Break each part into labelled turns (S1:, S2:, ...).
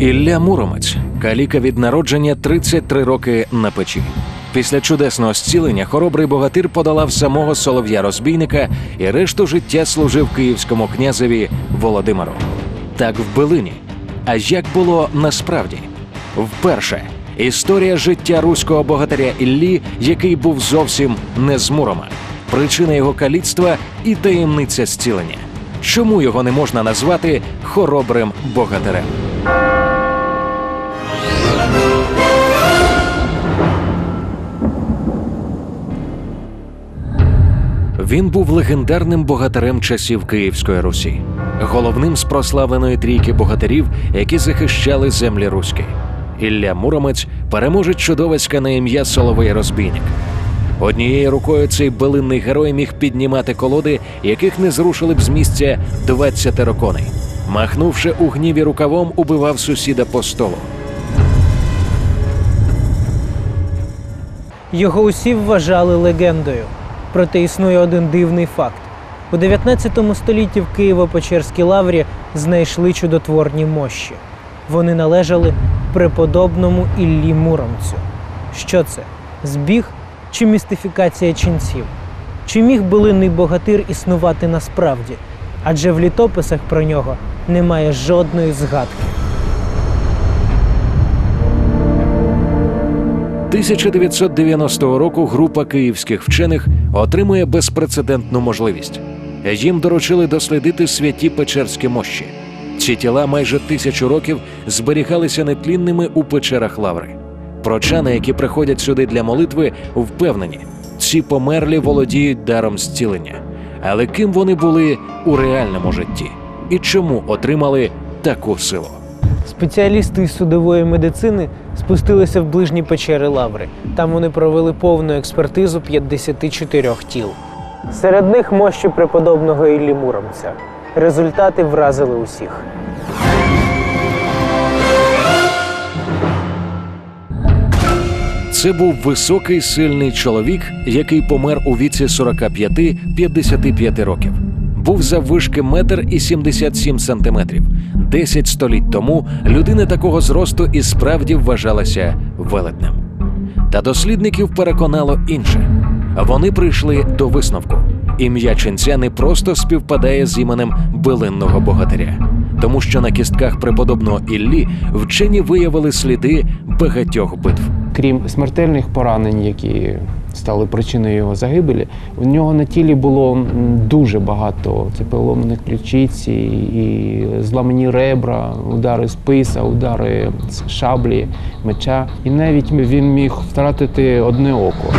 S1: Ілля Муромець, каліка від народження 33 роки на печі. Після чудесного зцілення хоробрий богатир подолав самого солов'я розбійника і решту життя служив київському князеві Володимиру. Так в Билині. А як було насправді? Вперше історія життя руського богатиря Іллі, який був зовсім не з Мурома, причина його каліцтва і таємниця зцілення. Чому його не можна назвати хоробрим богатирем? Він був легендарним богатирем часів Київської Русі, головним з прославленої трійки богатирів, які захищали землі руські. Ілля Муромець переможець чудовиська на ім'я Соловей Розбійник. Однією рукою цей билинний герой міг піднімати колоди, яких не зрушили б з місця 20 коней. Махнувши у гніві рукавом, убивав сусіда по столу.
S2: Його усі вважали легендою. Проте існує один дивний факт: у 19 столітті в Києво-Печерській лаврі знайшли чудотворні мощі. Вони належали преподобному Іллі Муромцю. Що це? Збіг чи містифікація ченців? Чи міг билинний богатир існувати насправді? Адже в літописах про нього немає жодної згадки.
S1: 1990 року група київських вчених отримує безпрецедентну можливість. Їм доручили дослідити святі печерські мощі. Ці тіла майже тисячу років зберігалися нетлінними у печерах лаври. Прочани, які приходять сюди для молитви, впевнені, ці померлі володіють даром зцілення. Але ким вони були у реальному житті і чому отримали таку силу?
S2: Спеціалісти із судової медицини спустилися в ближні печери Лаври. Там вони провели повну експертизу 54 тіл. Серед них мощі преподобного Іллі Муромця. Результати вразили усіх.
S1: Це був високий сильний чоловік, який помер у віці 45-55 років. Був заввишки метр і 77 сантиметрів. Десять століть тому людина такого зросту і справді вважалася велетнем. Та дослідників переконало інше. Вони прийшли до висновку. Ім'я ченця не просто співпадає з іменем билинного богатиря, тому що на кістках преподобного Іллі вчені виявили сліди багатьох битв.
S3: Крім смертельних поранень, які стали причиною його загибелі, у нього на тілі було дуже багато це поломаних ключиць, і- і зламані ребра, удари списа, удари з шаблі, меча. І навіть він міг втратити одне око.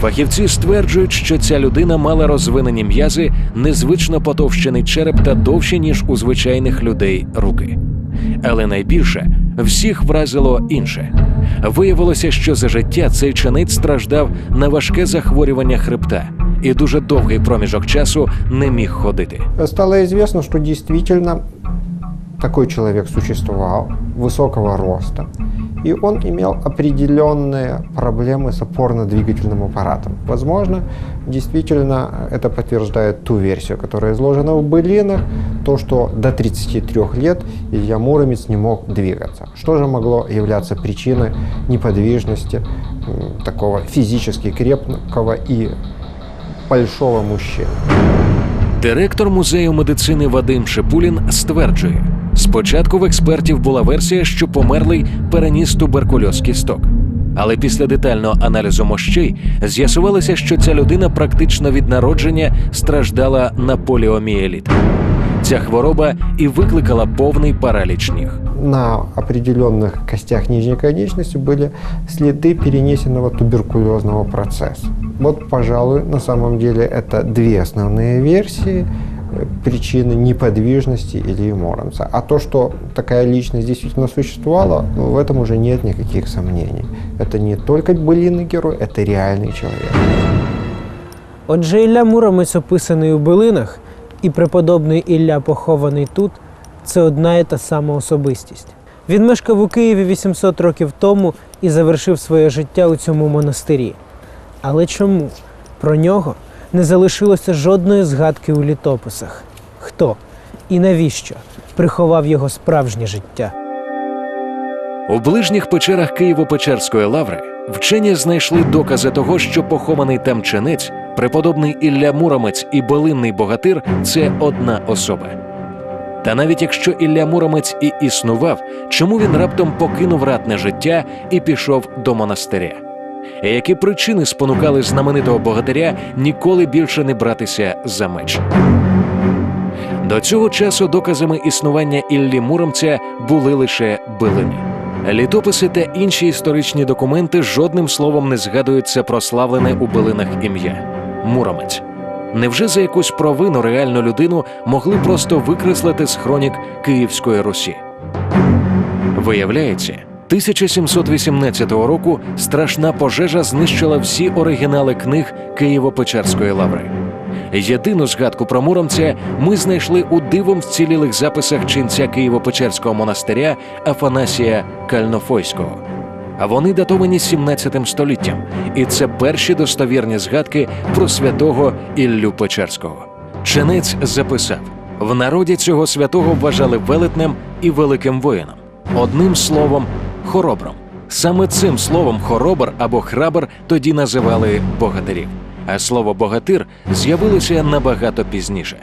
S1: Фахівці стверджують, що ця людина мала розвинені м'язи, незвично потовщений череп та довші, ніж у звичайних людей руки. Але найбільше всіх вразило інше. Виявилося, що за життя цей чинець страждав на важке захворювання хребта і дуже довгий проміжок часу не міг ходити.
S4: Стало известно, що дійсно такой человек существовал, высокого роста, и он имел определенные проблемы с опорно-двигательным аппаратом. Возможно, действительно это подтверждает ту версию, которая изложена в былинах, то, что до 33 лет Илья Муромец не мог двигаться. Что же могло являться причиной неподвижности м, такого физически крепкого и большого мужчины?
S1: Директор музею медицини Вадим Шипулін стверджує: спочатку в експертів була версія, що померлий переніс туберкульоз кісток. Але після детального аналізу мощей з'ясувалося, що ця людина практично від народження страждала на поліомієліт. Ця хвороба і викликала повний параліч ніг.
S4: на определенных костях нижней конечности были следы перенесенного туберкулезного процесса. Вот, пожалуй, на самом деле это две основные версии э, причины неподвижности Ильи Моромца. А то, что такая личность действительно существовала, ну, в этом уже нет никаких сомнений. Это не только былинный герой, это реальный человек.
S2: Отже, Ілля Муромець описаний у билинах, і преподобний Ілля похований тут це одна і та сама особистість. Він мешкав у Києві 800 років тому і завершив своє життя у цьому монастирі. Але чому про нього не залишилося жодної згадки у літописах? Хто і навіщо приховав його справжнє життя?
S1: У ближніх печерах Києво-Печерської лаври вчені знайшли докази того, що похований там ченець, преподобний Ілля Муромець і Белинний богатир це одна особа. Та навіть якщо Ілля Муромець і існував, чому він раптом покинув ратне життя і пішов до монастиря? Які причини спонукали знаменитого богатиря ніколи більше не братися за меч? До цього часу доказами існування Іллі Муромця були лише билини. Літописи та інші історичні документи жодним словом не згадують це прославлене у билинах ім'я Муромець. Невже за якусь провину реальну людину могли просто викреслити з хронік Київської Русі? Виявляється, 1718 року страшна пожежа знищила всі оригінали книг Києво-Печерської лаври. Єдину згадку про Муромця ми знайшли у дивом вцілілих записах ченця Києво-Печерського монастиря Афанасія Кальнофойського. А вони датовані 17 століттям, і це перші достовірні згадки про святого Іллю Печерського. Ченець записав: в народі цього святого вважали велетнем і великим воїном. Одним словом, хоробром. Саме цим словом хоробр або храбр тоді називали богатирів. А слово богатир з'явилося набагато пізніше.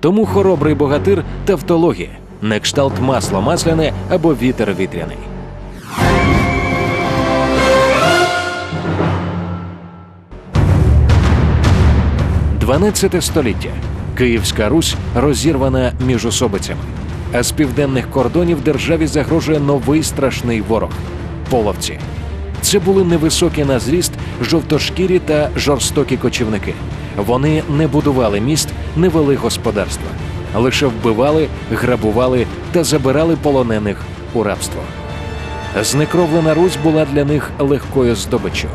S1: Тому хоробрий богатир тавтологія, не кшталт масло масляне або вітер вітряний. 12 століття. Київська Русь розірвана між особицями. А з південних кордонів державі загрожує новий страшний ворог половці. Це були невисокі на зріст, жовтошкірі та жорстокі кочівники. Вони не будували міст, не вели господарства, лише вбивали, грабували та забирали полонених у рабство. Знекровлена Русь була для них легкою здобиччю.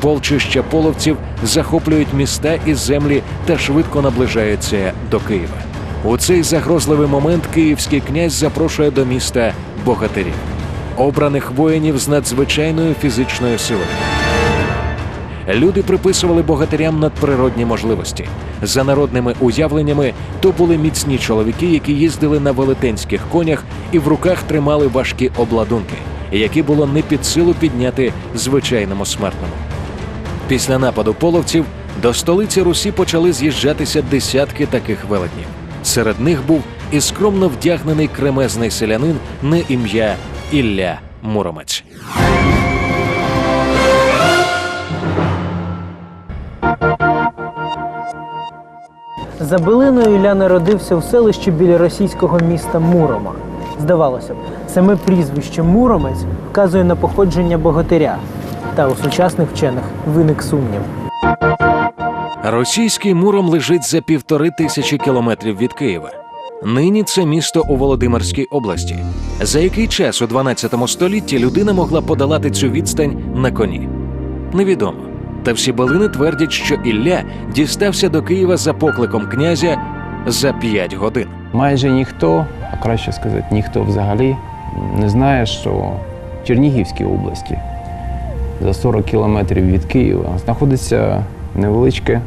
S1: Полчища половців захоплюють міста і землі та швидко наближаються до Києва. У цей загрозливий момент київський князь запрошує до міста богатирів, обраних воїнів з надзвичайною фізичною силою. Люди приписували богатирям надприродні можливості. За народними уявленнями, то були міцні чоловіки, які їздили на велетенських конях і в руках тримали важкі обладунки, які було не під силу підняти звичайному смертному. Після нападу половців до столиці Русі почали з'їжджатися десятки таких велетнів. Серед них був і скромно вдягнений кремезний селянин на ім'я Ілля Муромець.
S2: За билиною Ілля народився в селищі біля російського міста Мурома. Здавалося б, саме прізвище Муромець вказує на походження богатиря. Та у сучасних вчених виник сумнів.
S1: Російський Муром лежить за півтори тисячі кілометрів від Києва. Нині це місто у Володимирській області. За який час у 12 столітті людина могла подолати цю відстань на коні? Невідомо. Та всі балини твердять, що Ілля дістався до Києва за покликом князя за 5 годин.
S3: Майже ніхто, а краще сказати, ніхто взагалі не знає, що в Чернігівській області за 40 кілометрів від Києва знаходиться невеличке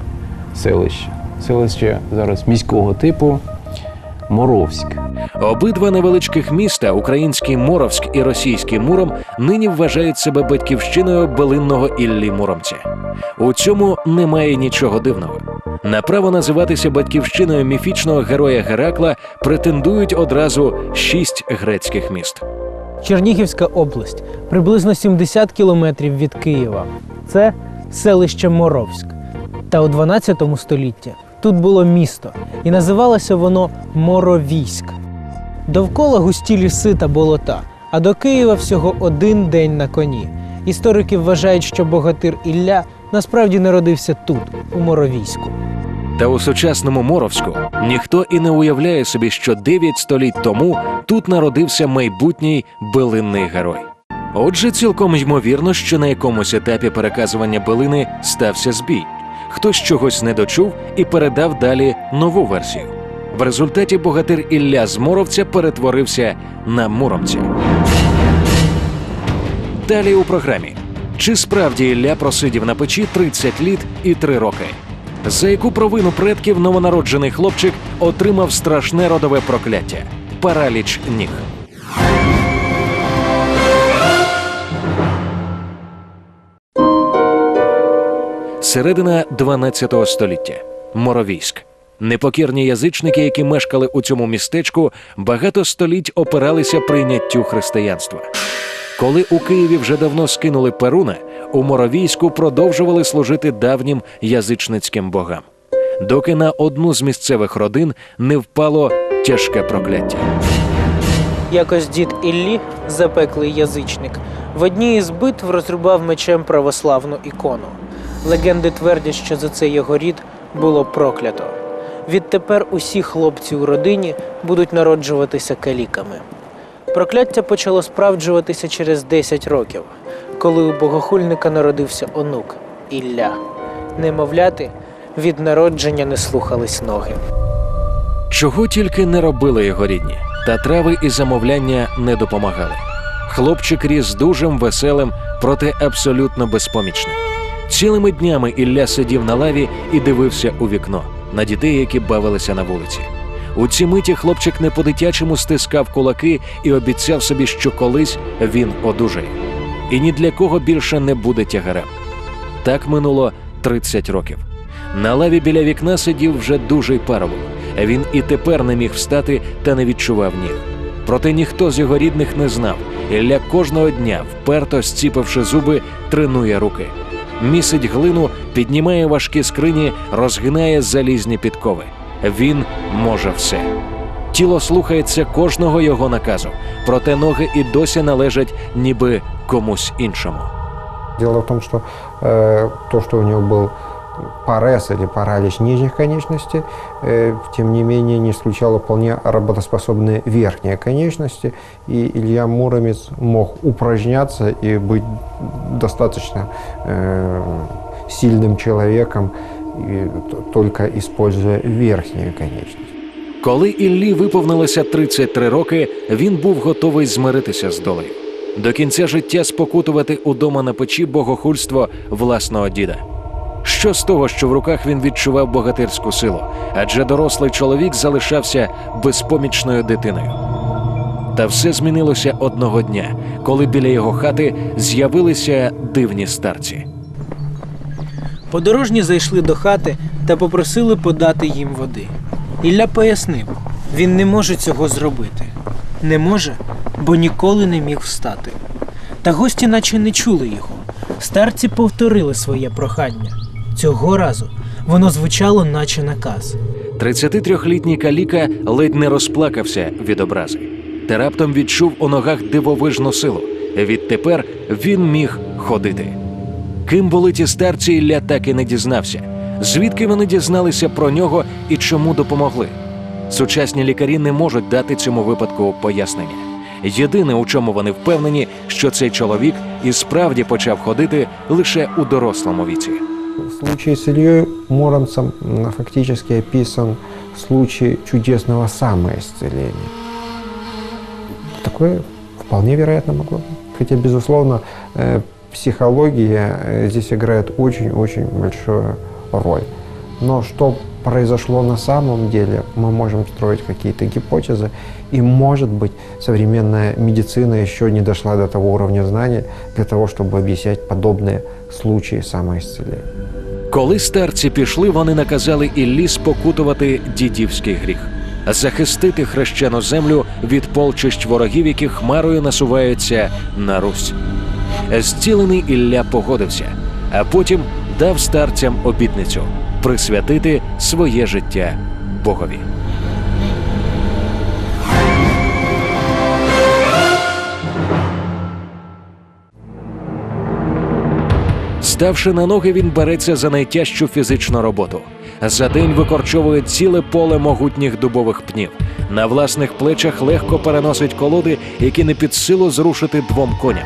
S3: селище. Селище зараз міського типу Моровськ.
S1: Обидва невеличких міста, український Моровськ і російський Муром, нині вважають себе батьківщиною белинного Іллі Муромця. У цьому немає нічого дивного. На право називатися батьківщиною міфічного героя Геракла претендують одразу шість грецьких міст.
S2: Чернігівська область приблизно 70 кілометрів від Києва. Це селище Моровськ. Та у 12 столітті тут було місто, і називалося воно Моровійськ. Довкола густі ліси та болота, а до Києва всього один день на коні. Історики вважають, що богатир Ілля насправді народився тут, у Моровійську.
S1: Та у сучасному Моровську ніхто і не уявляє собі, що 9 століть тому тут народився майбутній билинний герой. Отже, цілком ймовірно, що на якомусь етапі переказування билини стався збій. Хтось чогось не дочув і передав далі нову версію. В результаті богатир Ілля з Моровця перетворився на Муромця. Далі у програмі. Чи справді Ілля просидів на печі 30 літ і 3 роки? За яку провину предків новонароджений хлопчик отримав страшне родове прокляття параліч ніг. Середина 12 століття. Моровійськ. Непокірні язичники, які мешкали у цьому містечку, багато століть опиралися прийняттю християнства. Коли у Києві вже давно скинули Перуна, у Моровійську продовжували служити давнім язичницьким богам, доки на одну з місцевих родин не впало тяжке прокляття.
S2: Якось дід Іллі, запеклий язичник, в одній із битв розрубав мечем православну ікону. Легенди твердять, що за це його рід було проклято. Відтепер усі хлопці у родині будуть народжуватися каліками. Прокляття почало справджуватися через 10 років, коли у богохульника народився онук Ілля. Немовляти від народження не слухались ноги.
S1: Чого тільки не робили його рідні, та трави і замовляння не допомагали. Хлопчик ріс дужим, веселим, проте абсолютно безпомічним. Цілими днями Ілля сидів на лаві і дивився у вікно на дітей, які бавилися на вулиці. У ці миті хлопчик не по-дитячому стискав кулаки і обіцяв собі, що колись він одужає. І ні для кого більше не буде тягарем. Так минуло 30 років. На лаві біля вікна сидів вже дужий парубок. Він і тепер не міг встати та не відчував ніг. Проте ніхто з його рідних не знав. Ілля кожного дня, вперто зціпивши зуби, тренує руки. Місить глину, піднімає важкі скрині, розгинає залізні підкови. Він може все. Тіло слухається кожного його наказу, проте ноги і досі належать ніби комусь іншому.
S4: Діло в тому, що е, то, що у нього был парез или паралич нижних конечностей, э, тем не менее не исключало вполне работоспособные верхние конечности, и Илья Муромец мог упражняться и быть достаточно э, сильным человеком, и т- только используя верхние конечности.
S1: Коли Іллі виповнилося 33 роки, він був готовий змиритися з долею. До кінця життя спокутувати удома на печі богохульство власного діда. Що з того, що в руках він відчував богатирську силу, адже дорослий чоловік залишався безпомічною дитиною. Та все змінилося одного дня, коли біля його хати з'явилися дивні старці.
S2: Подорожні зайшли до хати та попросили подати їм води. Ілля пояснив, він не може цього зробити. Не може, бо ніколи не міг встати. Та гості наче не чули його. Старці повторили своє прохання. Цього разу воно звучало, наче наказ.
S1: 33-літній каліка ледь не розплакався від образи. Та раптом відчув у ногах дивовижну силу. Відтепер він міг ходити. Ким були ті старці, Ілля так і не дізнався. Звідки вони дізналися про нього і чому допомогли? Сучасні лікарі не можуть дати цьому випадку пояснення. Єдине, у чому вони впевнені, що цей чоловік і справді почав ходити лише у дорослому віці.
S4: Случае с Ильей Муромцем фактически описан случай чудесного самоисцеления. Такое вполне вероятно могло быть. Хотя, безусловно, э, психология э, здесь играет очень-очень большую роль. Но что произошло на самом деле, мы можем строить какие-то гипотезы. И, может быть, современная медицина еще не дошла до того уровня знания для того, чтобы объяснять подобные случаи самоисцеления.
S1: Коли старці пішли, вони наказали Іллі спокутувати дідівський гріх, захистити хрещену землю від полчищ ворогів, які хмарою насуваються на Русь. Зцілений Ілля погодився, а потім дав старцям обітницю присвятити своє життя Богові. Ставши на ноги, він береться за найтяжчу фізичну роботу. За день викорчовує ціле поле могутніх дубових пнів. На власних плечах легко переносить колоди, які не під силу зрушити двом коням.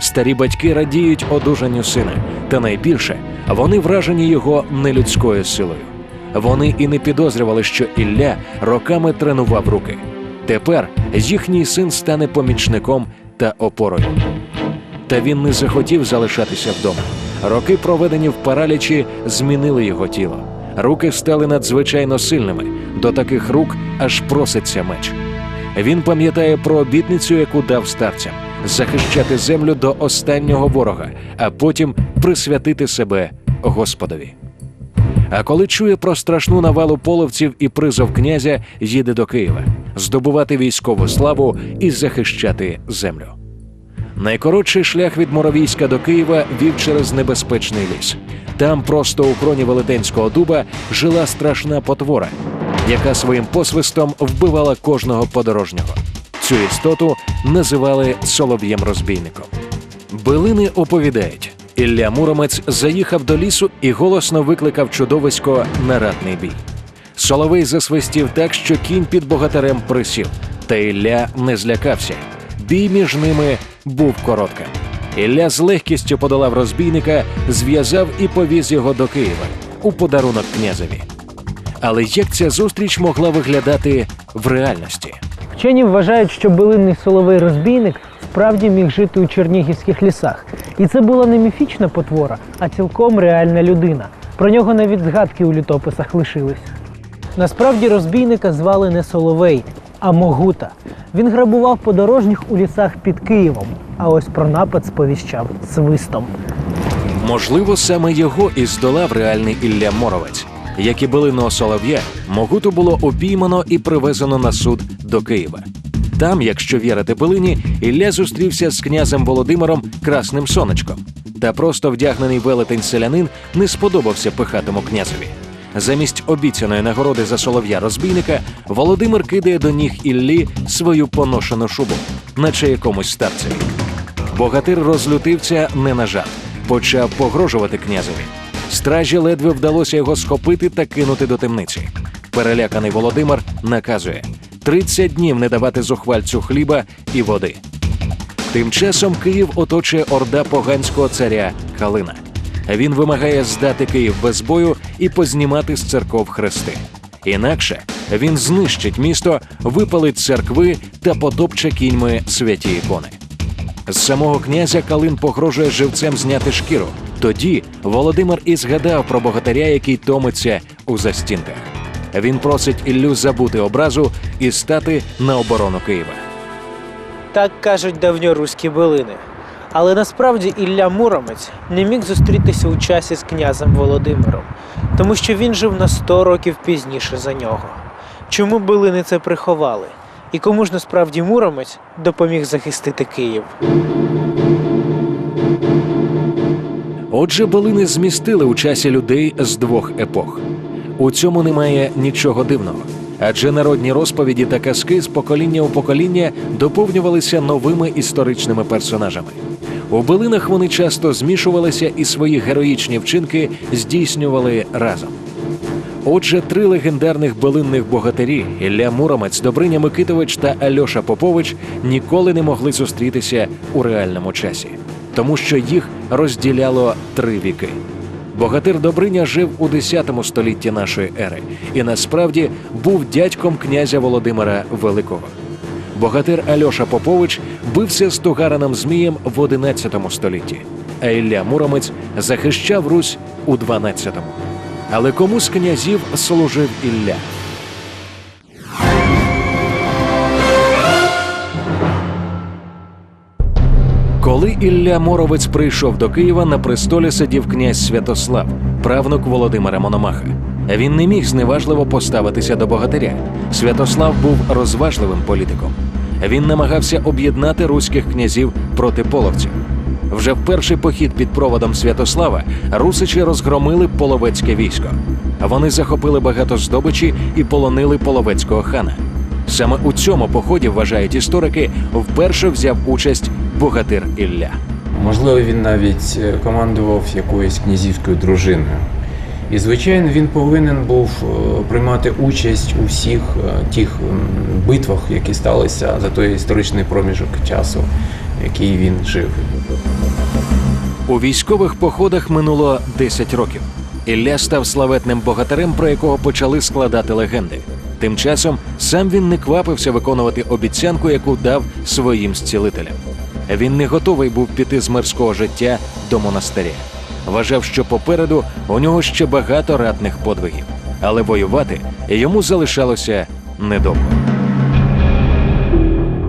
S1: Старі батьки радіють одужанню сина, та найбільше вони вражені його нелюдською силою. Вони і не підозрювали, що Ілля роками тренував руки. Тепер їхній син стане помічником та опорою. Та він не захотів залишатися вдома. Роки, проведені в паралічі, змінили його тіло. Руки стали надзвичайно сильними. До таких рук аж проситься меч. Він пам'ятає про обітницю, яку дав старцям захищати землю до останнього ворога, а потім присвятити себе Господові. А коли чує про страшну навалу половців і призов князя, їде до Києва здобувати військову славу і захищати землю. Найкоротший шлях від Моровійська до Києва вів через небезпечний ліс. Там, просто у кроні велетенського дуба, жила страшна потвора, яка своїм посвистом вбивала кожного подорожнього. Цю істоту називали солов'єм-розбійником. Билини оповідають. Ілля Муромець заїхав до лісу і голосно викликав чудовисько на ратний бій. Соловей засвистів так, що кінь під богатирем присів, та Ілля не злякався. Бій між ними був коротким. Ілля з легкістю подолав розбійника, зв'язав і повіз його до Києва у подарунок князеві. Але як ця зустріч могла виглядати в реальності?
S2: Вчені вважають, що билинний соловей розбійник справді міг жити у чернігівських лісах. І це була не міфічна потвора, а цілком реальна людина. Про нього навіть згадки у літописах лишились. Насправді розбійника звали не Соловей, а Могута. Він грабував подорожніх у лісах під Києвом, а ось про напад сповіщав свистом.
S1: Можливо, саме його і здолав реальний Ілля Моровець. Як і билиного солов'я, Могуту було обіймано і привезено на суд до Києва. Там, якщо вірити билині, Ілля зустрівся з князем Володимиром Красним Сонечком. Та просто вдягнений велетень селянин не сподобався пихатому князеві. Замість обіцяної нагороди за солов'я розбійника Володимир кидає до ніг Іллі свою поношену шубу, наче якомусь старцеві. Богатир розлютився не на жарт, почав погрожувати князеві. Стражі ледве вдалося його схопити та кинути до темниці. Переляканий Володимир наказує 30 днів не давати зухвальцю хліба і води. Тим часом Київ оточує орда поганського царя Калина. Він вимагає здати Київ без бою і познімати з церков хрести. Інакше він знищить місто, випалить церкви та потопче кіньми святі ікони. З самого князя Калин погрожує живцем зняти шкіру. Тоді Володимир і згадав про богатиря, який томиться у застінках. Він просить Іллю забути образу і стати на оборону Києва.
S2: Так кажуть давньоруські билини. Але насправді Ілля Муромець не міг зустрітися у часі з князем Володимиром, тому що він жив на 100 років пізніше за нього. Чому билини це приховали? І кому ж насправді Муромець допоміг захистити Київ?
S1: Отже, билини змістили у часі людей з двох епох. У цьому немає нічого дивного, адже народні розповіді та казки з покоління у покоління доповнювалися новими історичними персонажами. У билинах вони часто змішувалися і свої героїчні вчинки здійснювали разом. Отже, три легендарних билинних богатирі Ілля Муромець, Добриня Микитович та Альоша Попович ніколи не могли зустрітися у реальному часі, тому що їх розділяло три віки. Богатир Добриня жив у 10 столітті нашої ери і насправді був дядьком князя Володимира Великого. Богатир Альоша Попович бився з Тугараном Змієм в 11 столітті, а Ілля Муромець захищав Русь у 12-му. Але кому з князів служив Ілля? Коли Ілля Моровець прийшов до Києва, на престолі сидів князь Святослав, правнук Володимира Мономаха. Він не міг зневажливо поставитися до богатиря. Святослав був розважливим політиком. Він намагався об'єднати руських князів проти половців. Вже в перший похід під проводом Святослава русичі розгромили половецьке військо. Вони захопили багато здобичі і полонили половецького хана. Саме у цьому поході, вважають історики, вперше взяв участь богатир Ілля.
S5: Можливо, він навіть е, командував якоюсь князівською дружиною. І, звичайно, він повинен був е, приймати участь у всіх е, тих битвах, які сталися за той історичний проміжок часу, який він жив.
S1: У військових походах минуло 10 років. Ілля став славетним богатирем, про якого почали складати легенди. Тим часом сам він не квапився виконувати обіцянку, яку дав своїм зцілителям. Він не готовий був піти з мирського життя до монастиря. Вважав, що попереду у нього ще багато ратних подвигів, але воювати йому залишалося недовго.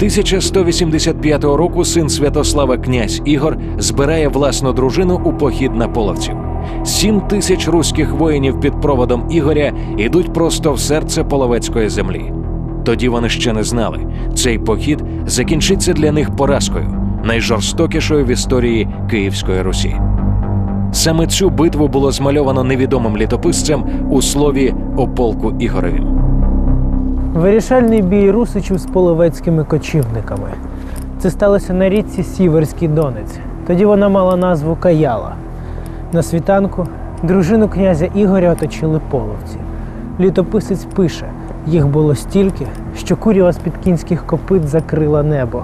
S1: 1185 року син Святослава князь Ігор збирає власну дружину у похід на половців. Сім тисяч руських воїнів під проводом Ігоря йдуть просто в серце половецької землі. Тоді вони ще не знали, цей похід закінчиться для них поразкою, найжорстокішою в історії Київської Русі. Саме цю битву було змальовано невідомим літописцем у слові о полку Ігоревім.
S2: Вирішальний бій русичів з половецькими кочівниками. Це сталося на річці Сіверський Донець. Тоді вона мала назву Каяла. На світанку дружину князя Ігоря оточили половці. Літописець пише: їх було стільки, що курява з-під кінських копит закрила небо.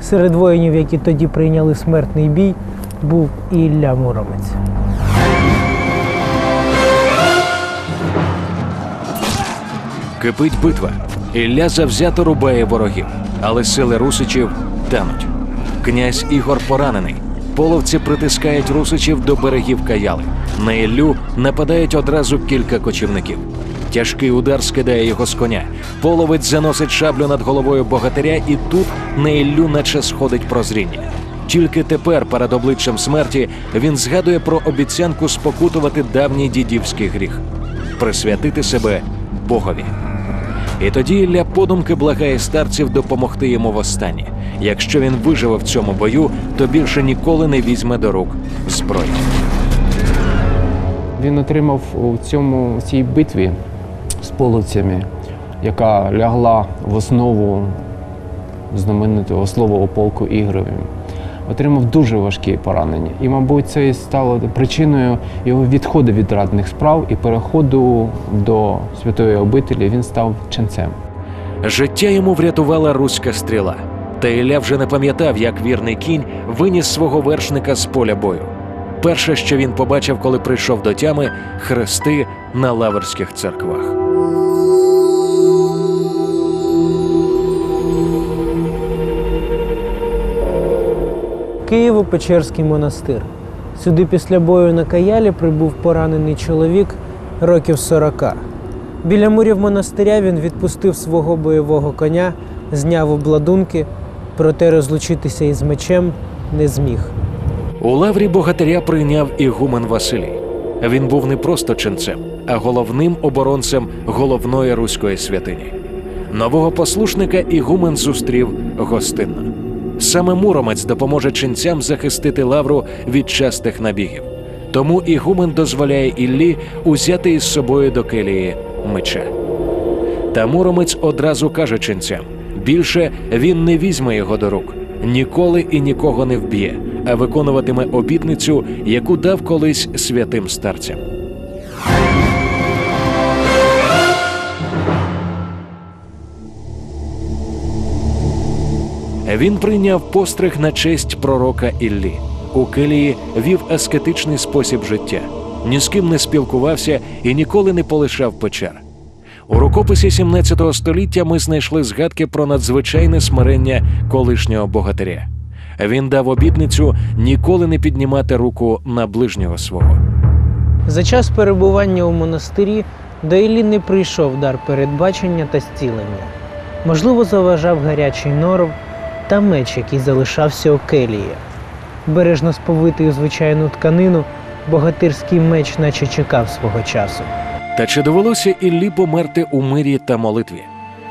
S2: Серед воїнів, які тоді прийняли смертний бій, був Ілля Муромець.
S1: Кипить битва. Ілля завзято рубає ворогів, але сили русичів тануть. Князь Ігор поранений. Половці притискають русичів до берегів Каяли. На Іллю нападають одразу кілька кочівників. Тяжкий удар скидає його з коня. Половець заносить шаблю над головою богатиря, і тут на Іллю наче сходить прозріння. Тільки тепер, перед обличчям смерті, він згадує про обіцянку спокутувати давній дідівський гріх присвятити себе Богові. І тоді Ілля подумки благає старців допомогти йому востаннє. Якщо він виживе в цьому бою, то більше ніколи не візьме до рук зброю.
S3: Він отримав у цьому у цій битві з половцями, яка лягла в основу знаменитого слова о полку Ігровим. Отримав дуже важкі поранення. І, мабуть, це і стало причиною його відходу від радних справ і переходу до святої обителі. Він став ченцем.
S1: Життя йому врятувала руська стріла. Та Ілля вже не пам'ятав, як вірний кінь виніс свого вершника з поля бою. Перше, що він побачив, коли прийшов до тями, хрести на лаверських церквах.
S2: Києво-Печерський монастир. Сюди після бою на Каялі прибув поранений чоловік років 40. Біля мурів монастиря він відпустив свого бойового коня, зняв обладунки, проте розлучитися із мечем не зміг.
S1: У лаврі богатиря прийняв ігумен Василій. Він був не просто ченцем, а головним оборонцем головної руської святині. Нового послушника ігумен зустрів гостинно. Саме Муромець допоможе ченцям захистити лавру від частих набігів. Тому ігумен дозволяє Іллі узяти із собою до келії меча. Та Муромець одразу каже ченцям: більше він не візьме його до рук, ніколи і нікого не вб'є, а виконуватиме обітницю, яку дав колись святим старцям. Він прийняв постриг на честь пророка Іллі. У келії вів аскетичний спосіб життя, ні з ким не спілкувався і ніколи не полишав печер. У рукописі 17 століття ми знайшли згадки про надзвичайне смирення колишнього богатиря. Він дав обітницю ніколи не піднімати руку на ближнього свого.
S2: За час перебування у монастирі до Іллі не прийшов дар передбачення та зцілення. Можливо, заважав гарячий норов та меч, який залишався у келії. Бережно сповитий у звичайну тканину, богатирський меч наче чекав свого часу.
S1: Та чи довелося Іллі померти у мирі та молитві?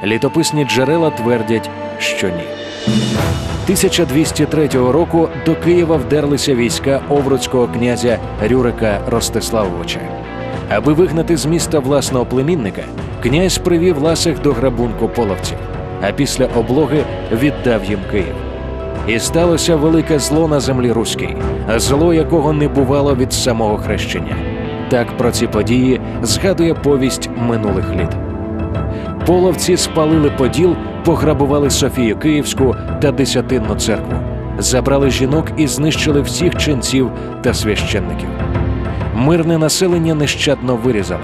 S1: Літописні джерела твердять, що ні. 1203 року до Києва вдерлися війська овруцького князя Рюрика Ростиславовича. Аби вигнати з міста власного племінника, князь привів ласих до грабунку половців, а після облоги віддав їм Київ. І сталося велике зло на землі руській, зло якого не бувало від самого хрещення. Так про ці події згадує повість минулих літ. Половці спалили поділ, пограбували Софію Київську та Десятинну церкву, забрали жінок і знищили всіх ченців та священників. Мирне населення нещадно вирізали,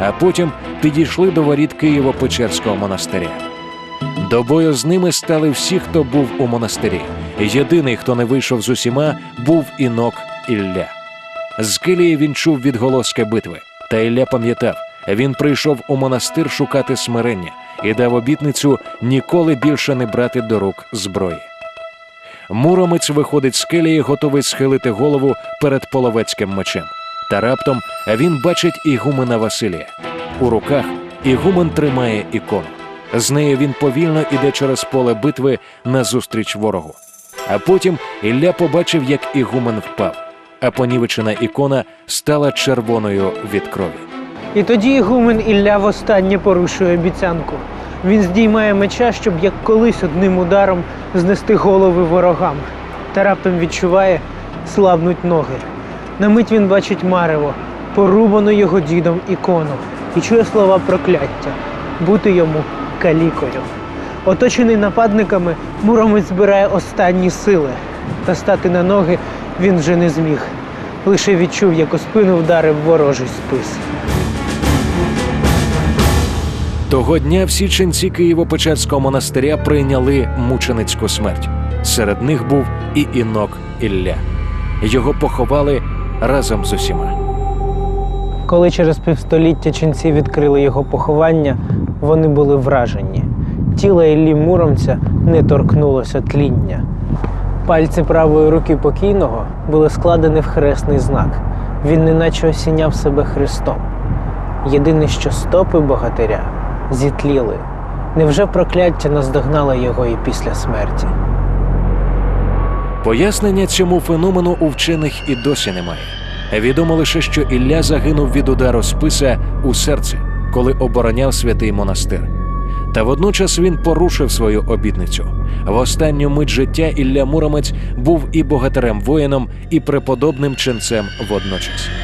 S1: а потім підійшли до воріт Києво-Печерського монастиря. До бою з ними стали всі, хто був у монастирі. Єдиний, хто не вийшов з усіма, був інок Ілля. З Килії він чув відголоски битви. Та Ілля пам'ятав, він прийшов у монастир шукати смирення і дав обітницю ніколи більше не брати до рук зброї. Муромець виходить з келії, готовий схилити голову перед половецьким мечем. Та раптом він бачить ігумена Василія. У руках ігумен тримає ікону. З нею він повільно іде через поле битви назустріч ворогу. А потім Ілля побачив, як ігумен впав, а понівечена ікона стала червоною від крові.
S2: І тоді ігумен Ілля востаннє порушує обіцянку. Він здіймає меча, щоб як колись одним ударом знести голови ворогам. Та раптом відчуває, слабнуть ноги. На мить він бачить марево, порубану його дідом ікону, і чує слова прокляття бути йому калікою. Оточений нападниками, Муромець збирає останні сили. Та стати на ноги він вже не зміг. Лише відчув, як у спину вдарив ворожий спис.
S1: Того дня всі ченці Києво-Печерського монастиря прийняли мученицьку смерть. Серед них був і інок Ілля. Його поховали разом з усіма.
S2: Коли через півстоліття ченці відкрили його поховання, вони були вражені. Тіло Іллі Муромця не торкнулося тління. Пальці правої руки покійного були складені в хресний знак. Він неначе осіняв себе Христом. Єдине, що стопи богатиря зітліли. Невже прокляття наздогнало його і після смерті?
S1: Пояснення цьому феномену у вчених і досі немає. Відомо лише, що Ілля загинув від удару списа у серці, коли обороняв святий монастир. Та водночас він порушив свою обітницю. В останню мить життя Ілля Муромець був і богатирем воїном, і преподобним ченцем водночас. –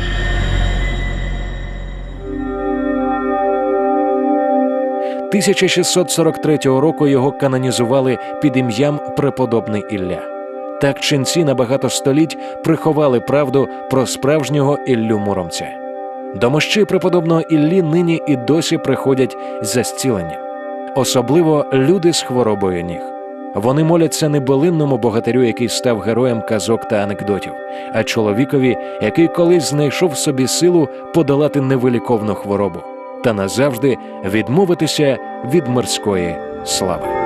S1: 1643 року його канонізували під ім'ям преподобний Ілля. Так ченці на багато століть приховали правду про справжнього Іллю Муромця. До мощі преподобного Іллі нині і досі приходять за зціленням, особливо люди з хворобою ніг. Вони моляться не билинному богатирю, який став героєм казок та анекдотів, а чоловікові, який колись знайшов собі силу подолати невиліковну хворобу та назавжди відмовитися від мирської слави.